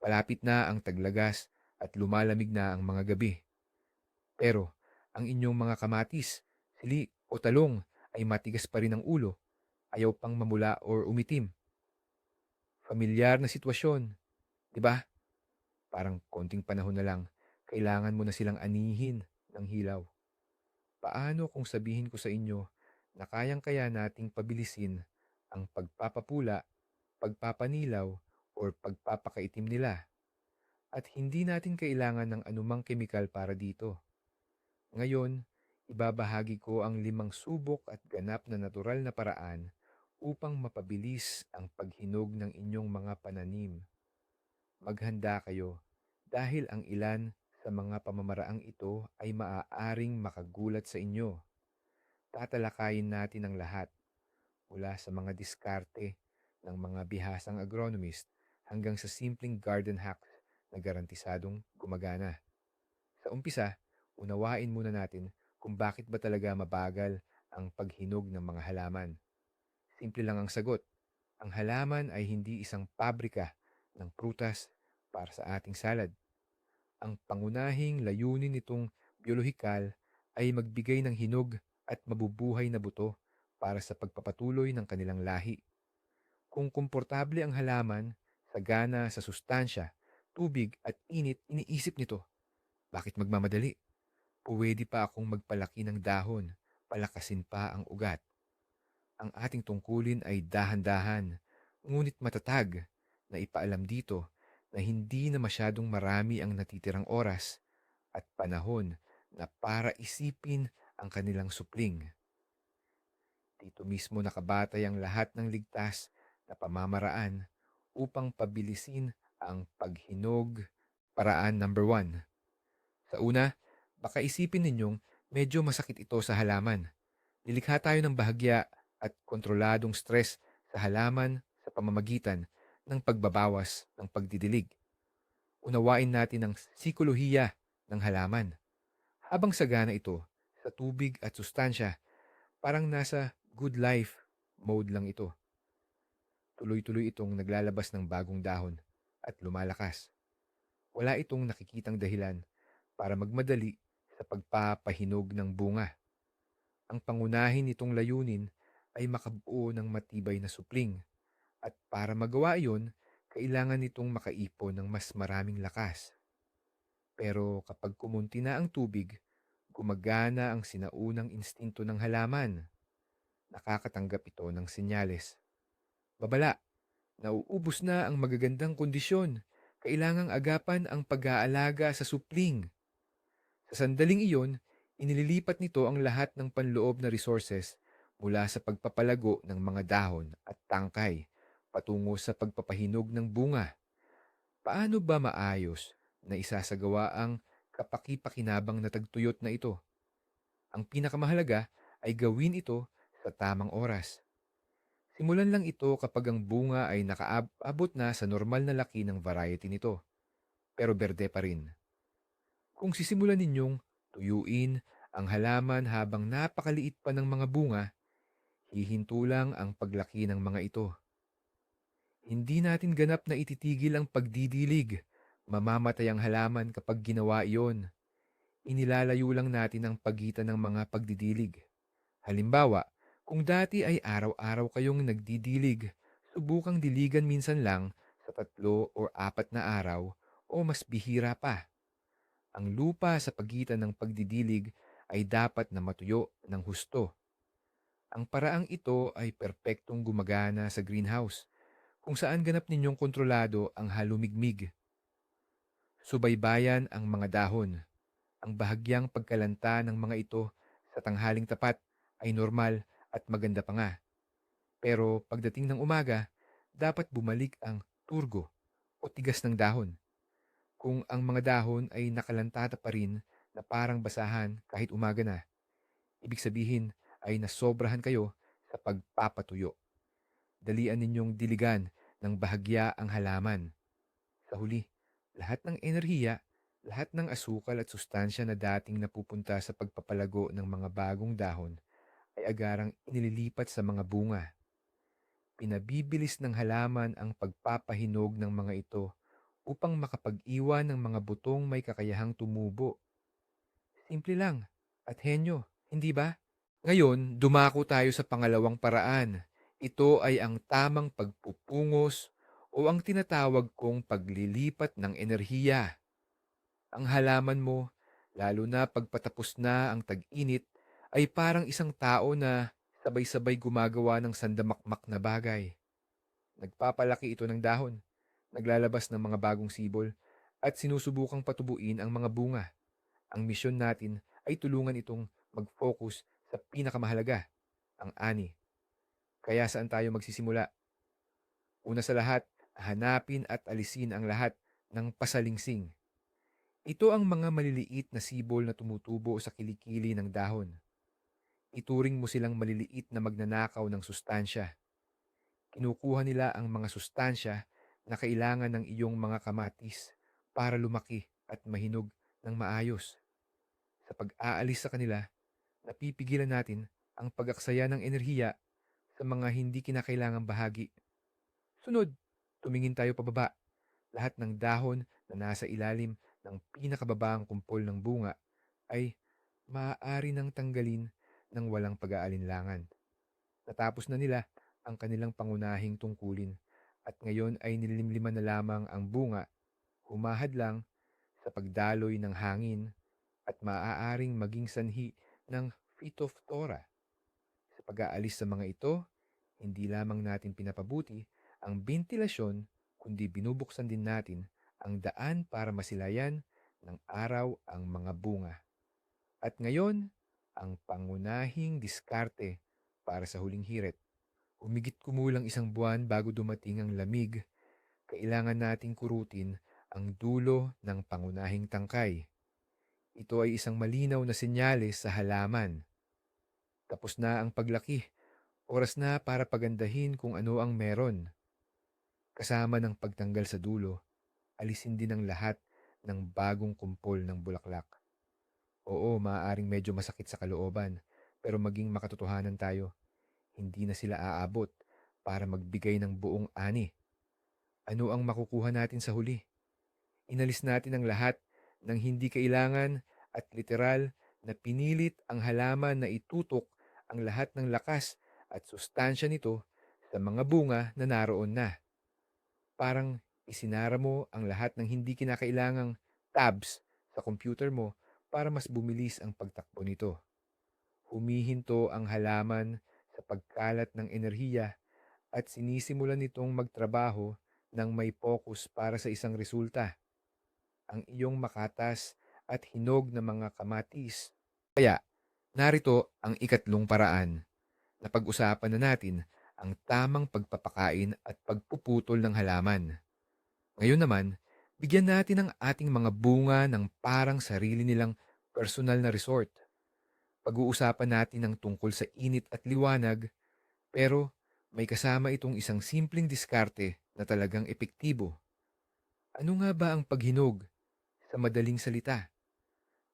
Palapit na ang taglagas at lumalamig na ang mga gabi. Pero ang inyong mga kamatis, sili o talong ay matigas pa rin ang ulo, ayaw pang mamula or umitim. Familiar na sitwasyon, di ba? Parang konting panahon na lang, kailangan mo na silang anihin ng hilaw. Paano kung sabihin ko sa inyo na kayang-kaya nating pabilisin ang pagpapapula, pagpapanilaw, or pagpapakaitim nila? At hindi natin kailangan ng anumang kemikal para dito. Ngayon, ibabahagi ko ang limang subok at ganap na natural na paraan upang mapabilis ang paghinog ng inyong mga pananim. Maghanda kayo dahil ang ilan sa mga pamamaraang ito ay maaaring makagulat sa inyo. Tatalakayin natin ang lahat mula sa mga diskarte ng mga bihasang agronomist hanggang sa simpleng garden hacks na garantisadong gumagana. Sa umpisa, unawain muna natin kung bakit ba talaga mabagal ang paghinog ng mga halaman. Simple lang ang sagot. Ang halaman ay hindi isang pabrika ng prutas para sa ating salad. Ang pangunahing layunin nitong biolohikal ay magbigay ng hinog at mabubuhay na buto para sa pagpapatuloy ng kanilang lahi. Kung komportable ang halaman, sagana sa sustansya, tubig at init, iniisip nito, bakit magmamadali? Pwede pa akong magpalaki ng dahon, palakasin pa ang ugat. Ang ating tungkulin ay dahan-dahan, ngunit matatag na ipaalam dito na hindi na masyadong marami ang natitirang oras at panahon na para isipin ang kanilang supling. Dito mismo nakabatay ang lahat ng ligtas na pamamaraan upang pabilisin ang paghinog. Paraan number one. Sa una, baka isipin ninyong medyo masakit ito sa halaman. Nilikha tayo ng bahagya at kontroladong stress sa halaman sa pamamagitan ng pagbabawas ng pagdidilig. Unawain natin ang sikolohiya ng halaman. Habang sagana ito sa tubig at sustansya, parang nasa good life mode lang ito. Tuloy-tuloy itong naglalabas ng bagong dahon at lumalakas. Wala itong nakikitang dahilan para magmadali sa pagpapahinog ng bunga. Ang pangunahin nitong layunin ay makabuo ng matibay na supling at para magawa iyon, kailangan nitong makaipon ng mas maraming lakas. Pero kapag kumunti na ang tubig, gumagana ang sinaunang instinto ng halaman. Nakakatanggap ito ng senyales. Babala, nauubos na ang magagandang kondisyon. Kailangang agapan ang pag-aalaga sa supling. Sa sandaling iyon, inililipat nito ang lahat ng panloob na resources mula sa pagpapalago ng mga dahon at tangkay patungo sa pagpapahinog ng bunga. Paano ba maayos na isasagawa ang kapaki-pakinabang na tagtuyot na ito? Ang pinakamahalaga ay gawin ito sa tamang oras. Simulan lang ito kapag ang bunga ay nakaabot na sa normal na laki ng variety nito, pero berde pa rin. Kung sisimulan ninyong tuyuin ang halaman habang napakaliit pa ng mga bunga, hihinto lang ang paglaki ng mga ito. Hindi natin ganap na ititigil ang pagdidilig. Mamamatay ang halaman kapag ginawa iyon. Inilalayo lang natin ang pagitan ng mga pagdidilig. Halimbawa, kung dati ay araw-araw kayong nagdidilig, subukang diligan minsan lang sa tatlo o apat na araw o mas bihira pa. Ang lupa sa pagitan ng pagdidilig ay dapat na matuyo ng husto. Ang paraang ito ay perpektong gumagana sa greenhouse, kung saan ganap ninyong kontrolado ang halumigmig. Subaybayan ang mga dahon. Ang bahagyang pagkalanta ng mga ito sa tanghaling tapat ay normal at maganda pa nga. Pero pagdating ng umaga, dapat bumalik ang turgo o tigas ng dahon. Kung ang mga dahon ay nakalantata pa rin na parang basahan kahit umaga na, ibig sabihin ay nasobrahan kayo sa pagpapatuyo. Dalian ninyong diligan ng bahagya ang halaman. Sa huli, lahat ng enerhiya, lahat ng asukal at sustansya na dating napupunta sa pagpapalago ng mga bagong dahon ay agarang inililipat sa mga bunga. Pinabibilis ng halaman ang pagpapahinog ng mga ito upang makapag-iwan ng mga butong may kakayahang tumubo. Simple lang at henyo, hindi ba? Ngayon, dumako tayo sa pangalawang paraan. Ito ay ang tamang pagpupungos o ang tinatawag kong paglilipat ng enerhiya. Ang halaman mo, lalo na pagpatapos na ang tag-init, ay parang isang tao na sabay-sabay gumagawa ng sandamakmak na bagay. Nagpapalaki ito ng dahon, naglalabas ng mga bagong sibol, at sinusubukang patubuin ang mga bunga. Ang misyon natin ay tulungan itong mag-focus sa pinakamahalaga, ang ani. Kaya saan tayo magsisimula? Una sa lahat, hanapin at alisin ang lahat ng pasalingsing. Ito ang mga maliliit na sibol na tumutubo sa kilikili ng dahon. Ituring mo silang maliliit na magnanakaw ng sustansya. Kinukuha nila ang mga sustansya na kailangan ng iyong mga kamatis para lumaki at mahinog ng maayos. Sa pag-aalis sa kanila, napipigilan natin ang pag-aksaya ng enerhiya sa mga hindi kinakailangang bahagi. Sunod, tumingin tayo pababa. Lahat ng dahon na nasa ilalim ng pinakababang kumpol ng bunga ay maaari nang tanggalin ng walang pag-aalinlangan. Natapos na nila ang kanilang pangunahing tungkulin at ngayon ay nilimliman na lamang ang bunga, humahad lang sa pagdaloy ng hangin at maaaring maging sanhi ng Phytophthora. Sa pag-aalis sa mga ito, hindi lamang natin pinapabuti ang bentilasyon kundi binubuksan din natin ang daan para masilayan ng araw ang mga bunga. At ngayon, ang pangunahing diskarte para sa huling hirit. Humigit kumulang isang buwan bago dumating ang lamig, kailangan nating kurutin ang dulo ng pangunahing tangkay. Ito ay isang malinaw na senyales sa halaman. Tapos na ang paglaki. Oras na para pagandahin kung ano ang meron. Kasama ng pagtanggal sa dulo, alisin din ang lahat ng bagong kumpol ng bulaklak. Oo, maaaring medyo masakit sa kalooban, pero maging makatotohanan tayo. Hindi na sila aabot para magbigay ng buong ani. Ano ang makukuha natin sa huli? Inalis natin ang lahat ng hindi kailangan at literal na pinilit ang halaman na itutok ang lahat ng lakas at sustansya nito sa mga bunga na naroon na. Parang isinara mo ang lahat ng hindi kinakailangang tabs sa computer mo para mas bumilis ang pagtakbo nito. Humihinto ang halaman sa pagkalat ng enerhiya at sinisimulan nitong magtrabaho ng may focus para sa isang resulta. Ang iyong makatas at hinog na mga kamatis. Kaya, narito ang ikatlong paraan na pag-usapan na natin ang tamang pagpapakain at pagpuputol ng halaman. Ngayon naman, bigyan natin ang ating mga bunga ng parang sarili nilang personal na resort. Pag-uusapan natin ang tungkol sa init at liwanag, pero may kasama itong isang simpleng diskarte na talagang epektibo. Ano nga ba ang paghinog? Sa madaling salita,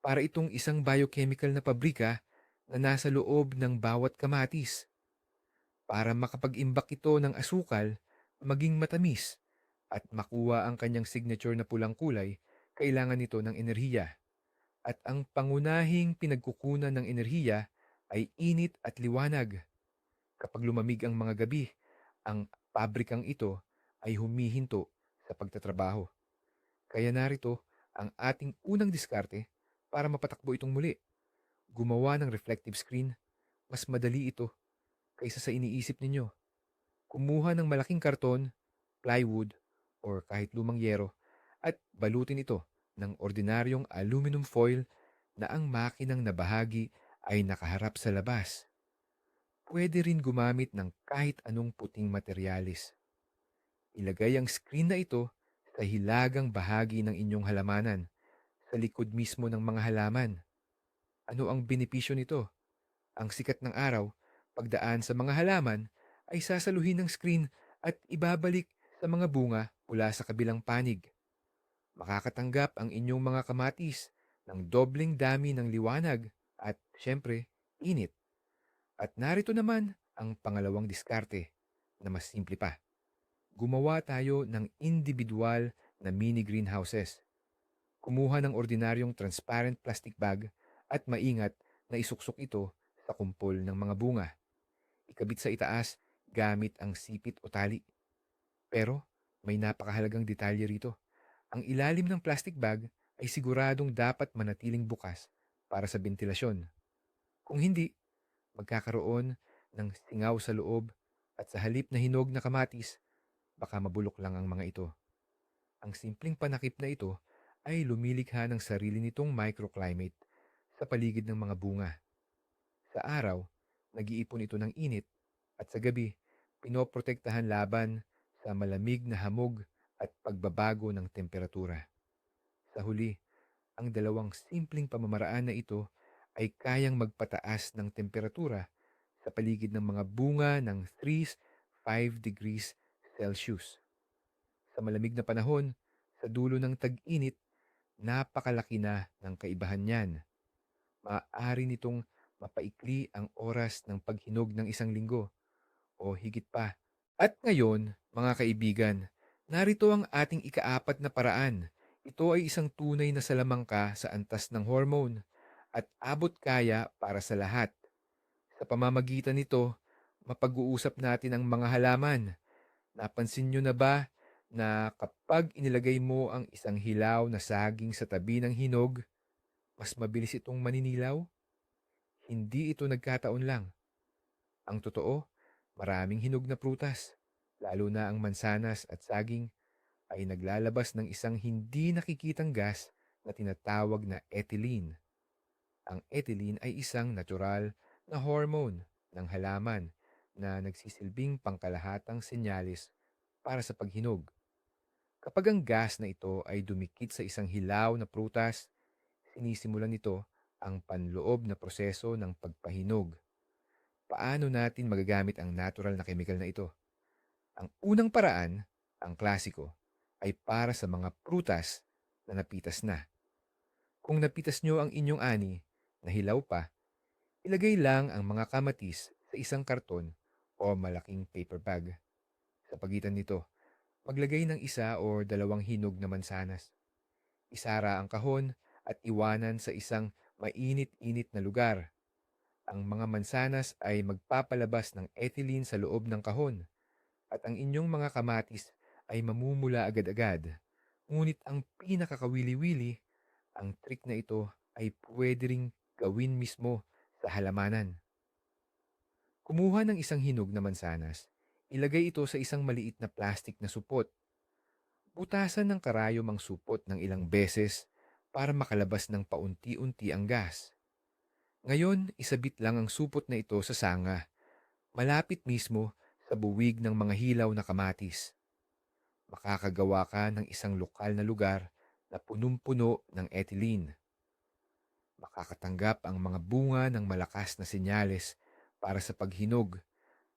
para itong isang biochemical na pabrika na nasa loob ng bawat kamatis. Para makapag-imbak ito ng asukal, maging matamis, at makuha ang kanyang signature na pulang kulay, kailangan nito ng enerhiya. At ang pangunahing pinagkukunan ng enerhiya ay init at liwanag. Kapag lumamig ang mga gabi, ang pabrikang ito ay humihinto sa pagtatrabaho. Kaya narito ang ating unang diskarte para mapatakbo itong muli. Gumawa ng reflective screen, mas madali ito kaysa sa iniisip ninyo. Kumuha ng malaking karton, plywood, or kahit lumang yero at balutin ito ng ordinaryong aluminum foil na ang makinang na bahagi ay nakaharap sa labas. Pwede rin gumamit ng kahit anong puting materyales. Ilagay ang screen na ito sa hilagang bahagi ng inyong halamanan, sa likod mismo ng mga halaman. Ano ang benepisyo nito? Ang sikat ng araw, pagdaan sa mga halaman, ay sasaluhin ng screen at ibabalik sa mga bunga mula sa kabilang panig. Makakatanggap ang inyong mga kamatis ng dobling dami ng liwanag at, syempre, init. At narito naman ang pangalawang diskarte na mas simple pa. Gumawa tayo ng individual na mini greenhouses. Kumuha ng ordinaryong transparent plastic bag at maingat na isuksok ito sa kumpol ng mga bunga. Ikabit sa itaas gamit ang sipit o tali. Pero may napakahalagang detalye rito. Ang ilalim ng plastic bag ay siguradong dapat manatiling bukas para sa bentilasyon. Kung hindi, magkakaroon ng singaw sa loob at sa halip na hinog na kamatis, baka mabulok lang ang mga ito. Ang simpleng panakip na ito ay lumilikha ng sarili nitong microclimate sa paligid ng mga bunga. Sa araw, nag-iipon ito ng init at sa gabi, pinoprotektahan laban sa malamig na hamog at pagbabago ng temperatura. Sa huli, ang dalawang simpleng pamamaraan na ito ay kayang magpataas ng temperatura sa paligid ng mga bunga ng 3-5 degrees Celsius. Sa malamig na panahon, sa dulo ng tag-init, napakalaki na ng kaibahan niyan. Maaari nitong mapaikli ang oras ng paghinog ng isang linggo o higit pa. At ngayon, mga kaibigan, narito ang ating ikaapat na paraan. Ito ay isang tunay na salamangka sa antas ng hormone at abot kaya para sa lahat. Sa pamamagitan nito, mapag-uusap natin ang mga halaman. Napansin nyo na ba na kapag inilagay mo ang isang hilaw na saging sa tabi ng hinog, mas mabilis itong maninilaw? Hindi ito nagkataon lang. Ang totoo, maraming hinog na prutas, lalo na ang mansanas at saging, ay naglalabas ng isang hindi nakikitang gas na tinatawag na ethylene. Ang ethylene ay isang natural na hormone ng halaman na nagsisilbing pangkalahatang senyalis para sa paghinog. Kapag ang gas na ito ay dumikit sa isang hilaw na prutas, sinisimulan nito ang panloob na proseso ng pagpahinog. Paano natin magagamit ang natural na chemical na ito? Ang unang paraan, ang klasiko, ay para sa mga prutas na napitas na. Kung napitas nyo ang inyong ani na hilaw pa, ilagay lang ang mga kamatis sa isang karton o malaking paper bag. Sa pagitan nito, maglagay ng isa o dalawang hinog na mansanas. Isara ang kahon at iwanan sa isang mainit-init na lugar. Ang mga mansanas ay magpapalabas ng ethylene sa loob ng kahon at ang inyong mga kamatis ay mamumula agad-agad. Ngunit ang pinakakawili-wili, ang trick na ito ay pwede ring gawin mismo sa halamanan. Kumuha ng isang hinog na mansanas, ilagay ito sa isang maliit na plastic na supot. Butasan ng karayom ang supot ng ilang beses para makalabas ng paunti-unti ang gas. Ngayon, isabit lang ang supot na ito sa sanga, malapit mismo sa buwig ng mga hilaw na kamatis. Makakagawa ka ng isang lokal na lugar na punong-puno ng ethylene. Makakatanggap ang mga bunga ng malakas na senyales para sa paghinog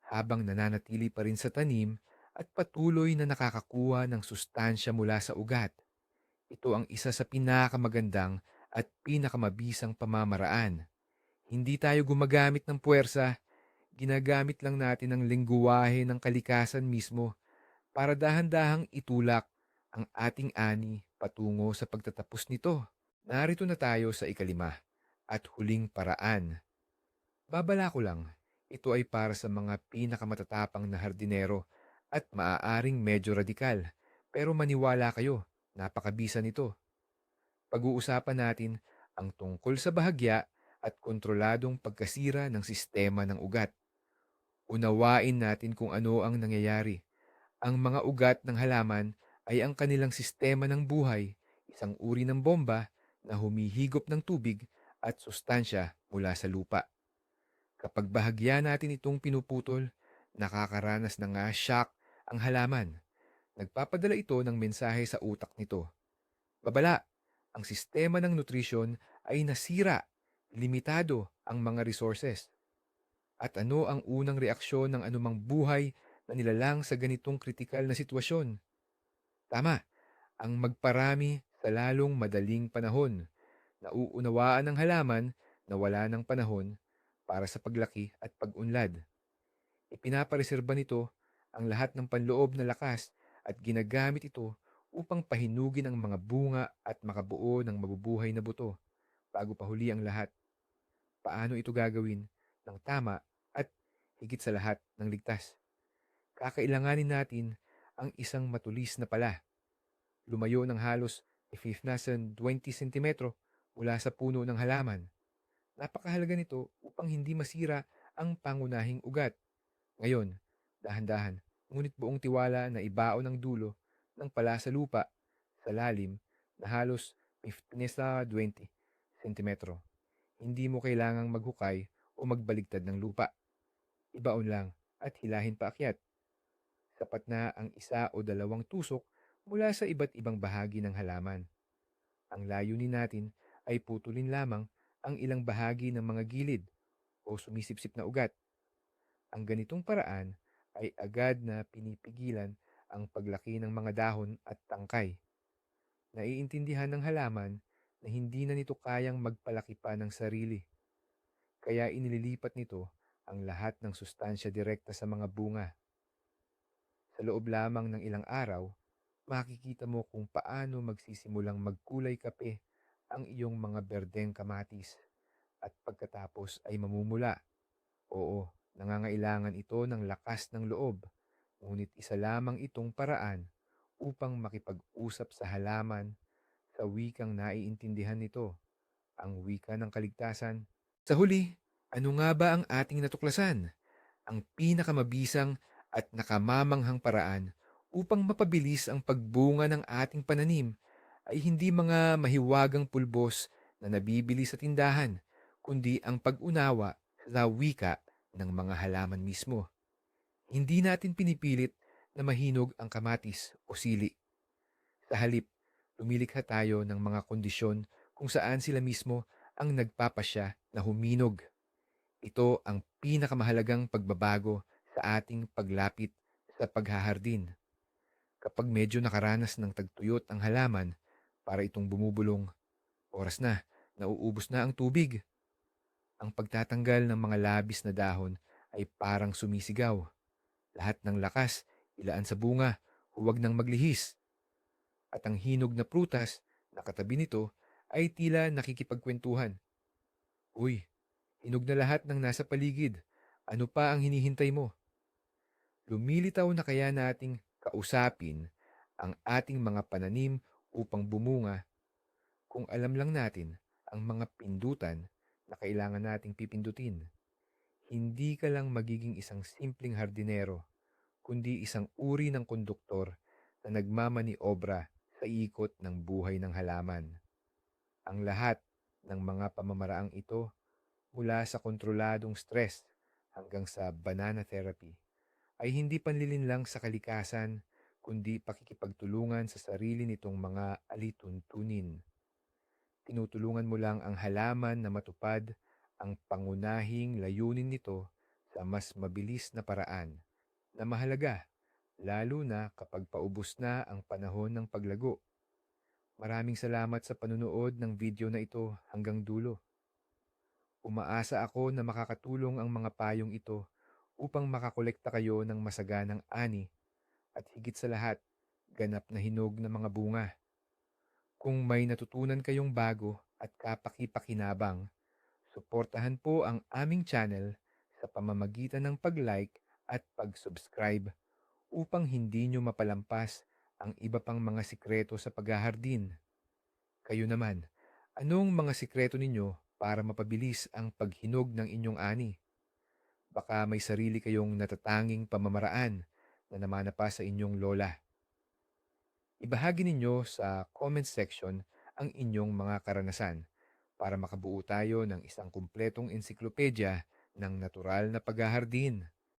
habang nananatili pa rin sa tanim at patuloy na nakakakuha ng sustansya mula sa ugat. Ito ang isa sa pinakamagandang at pinakamabisang pamamaraan. Hindi tayo gumagamit ng puwersa, ginagamit lang natin ang lingguwahe ng kalikasan mismo para dahan-dahang itulak ang ating ani patungo sa pagtatapos nito. Narito na tayo sa ikalima at huling paraan. Babala ko lang, ito ay para sa mga pinakamatatapang na hardinero at maaaring medyo radikal. Pero maniwala kayo, napakabisa nito. Pag-uusapan natin ang tungkol sa bahagya at kontroladong pagkasira ng sistema ng ugat. Unawain natin kung ano ang nangyayari. Ang mga ugat ng halaman ay ang kanilang sistema ng buhay, isang uri ng bomba na humihigop ng tubig at sustansya mula sa lupa. Kapag bahagya natin itong pinuputol, nakakaranas ng nga shock ang halaman. Nagpapadala ito ng mensahe sa utak nito. Babala, ang sistema ng nutrisyon ay nasira, limitado ang mga resources. At ano ang unang reaksyon ng anumang buhay na nilalang sa ganitong kritikal na sitwasyon? Tama, ang magparami sa lalong madaling panahon. Nauunawaan ng halaman na wala ng panahon para sa paglaki at pag-unlad. Ipinapareserba nito ang lahat ng panloob na lakas at ginagamit ito upang pahinugin ang mga bunga at makabuo ng mabubuhay na buto bago pa huli ang lahat. Paano ito gagawin ng tama at higit sa lahat ng ligtas? Kakailanganin natin ang isang matulis na pala. Lumayo ng halos 15 20 cm mula sa puno ng halaman. Napakahalaga nito upang hindi masira ang pangunahing ugat. Ngayon, dahan-dahan, ngunit buong tiwala na ibaon ang dulo ng pala sa lupa sa lalim na halos 15 sa 20 cm. Hindi mo kailangang maghukay o magbaligtad ng lupa. Ibaon lang at hilahin paakyat. Sapat na ang isa o dalawang tusok mula sa iba't ibang bahagi ng halaman. Ang layunin natin ay putulin lamang ang ilang bahagi ng mga gilid o sumisipsip na ugat. Ang ganitong paraan ay agad na pinipigilan ang paglaki ng mga dahon at tangkay. Naiintindihan ng halaman na hindi na nito kayang magpalaki pa ng sarili. Kaya inililipat nito ang lahat ng sustansya direkta sa mga bunga. Sa loob lamang ng ilang araw, makikita mo kung paano magsisimulang magkulay kape ang iyong mga berdeng kamatis at pagkatapos ay mamumula. Oo, nangangailangan ito ng lakas ng loob, ngunit isa lamang itong paraan upang makipag-usap sa halaman sa wikang naiintindihan nito, ang wika ng kaligtasan. Sa huli, ano nga ba ang ating natuklasan? Ang pinakamabisang at nakamamanghang paraan upang mapabilis ang pagbunga ng ating pananim ay hindi mga mahiwagang pulbos na nabibili sa tindahan, kundi ang pag-unawa sa wika ng mga halaman mismo. Hindi natin pinipilit na mahinog ang kamatis o sili. Sa halip, lumilikha tayo ng mga kondisyon kung saan sila mismo ang nagpapasya na huminog. Ito ang pinakamahalagang pagbabago sa ating paglapit sa paghahardin. Kapag medyo nakaranas ng tagtuyot ang halaman para itong bumubulong, oras na, nauubos na ang tubig. Ang pagtatanggal ng mga labis na dahon ay parang sumisigaw. Lahat ng lakas, ilaan sa bunga, huwag nang maglihis. At ang hinog na prutas na katabi nito ay tila nakikipagkwentuhan. Uy, hinog na lahat ng nasa paligid. Ano pa ang hinihintay mo? Lumilitaw na kaya nating kausapin ang ating mga pananim upang bumunga kung alam lang natin ang mga pindutan na kailangan nating pipindutin. Hindi ka lang magiging isang simpleng hardinero, kundi isang uri ng konduktor na nagmamaniobra sa ikot ng buhay ng halaman. Ang lahat ng mga pamamaraang ito mula sa kontroladong stress hanggang sa banana therapy ay hindi panlilin lang sa kalikasan kundi pakikipagtulungan sa sarili nitong mga alituntunin. Tinutulungan mo lang ang halaman na matupad ang pangunahing layunin nito sa mas mabilis na paraan na mahalaga, lalo na kapag paubos na ang panahon ng paglago. Maraming salamat sa panunood ng video na ito hanggang dulo. Umaasa ako na makakatulong ang mga payong ito upang makakolekta kayo ng masaganang ani at higit sa lahat, ganap na hinog na mga bunga. Kung may natutunan kayong bago at kapaki-pakinabang, suportahan po ang aming channel sa pamamagitan ng pag-like at pag-subscribe upang hindi nyo mapalampas ang iba pang mga sikreto sa paghahardin. Kayo naman, anong mga sikreto ninyo para mapabilis ang paghinog ng inyong ani? Baka may sarili kayong natatanging pamamaraan na namana pa sa inyong lola. Ibahagi ninyo sa comment section ang inyong mga karanasan para makabuo tayo ng isang kumpletong ensiklopedya ng natural na paghahardin.